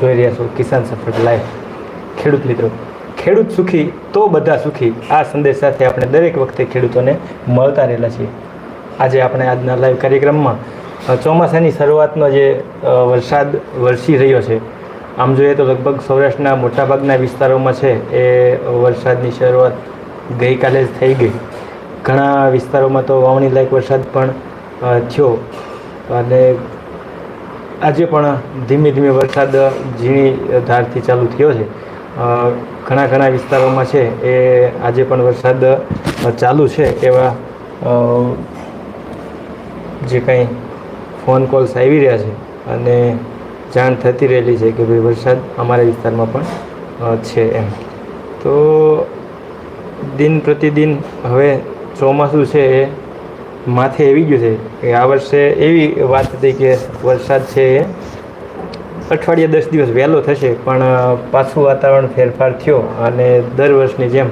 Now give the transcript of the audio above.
જોઈ રહ્યા છો કિસાન સફળ લાઈવ ખેડૂત મિત્રો, ખેડૂત સુખી તો બધા સુખી. આ સંદેશ સાથે આપણે દરેક વખતે ખેડૂતોને મળતા રહેલા છીએ. આજે આપણે આજના લાઈવ કાર્યક્રમમાં ચોમાસાની શરૂઆતનો જે વરસાદ વરસી રહ્યો છે, આમ જોઈએ તો લગભગ સૌરાષ્ટ્રના મોટાભાગના વિસ્તારોમાં છે, એ વરસાદની શરૂઆત ગઈકાલે જ થઈ ગઈ. ઘણા વિસ્તારોમાં તો વાવણી લાયક વરસાદ પણ થયો. અને આજે પણ ધીમે ધીમે વરસાદ ઝીણી ધારથી ચાલુ થયો છે. ઘણા ઘણા વિસ્તારોમાં છે એ આજે પણ વરસાદ ચાલુ છે એવા જે કંઈ ફોન કોલ્સ આવી રહ્યા છે અને જાણ થતી રહેલી છે કે ભાઈ વરસાદ અમારા વિસ્તારમાં પણ છે એમ. તો દિન પ્રતિદિન હવે ચોમાસું છે એ માથે આવી ગયું છે. કે આ વર્ષે એવી વાત હતી કે વરસાદ છે એ. અઠવાડિયે દસ દિવસ વહેલો થશે, પણ પાછું વાતાવરણ ફેરફાર થયો અને દર વર્ષની જેમ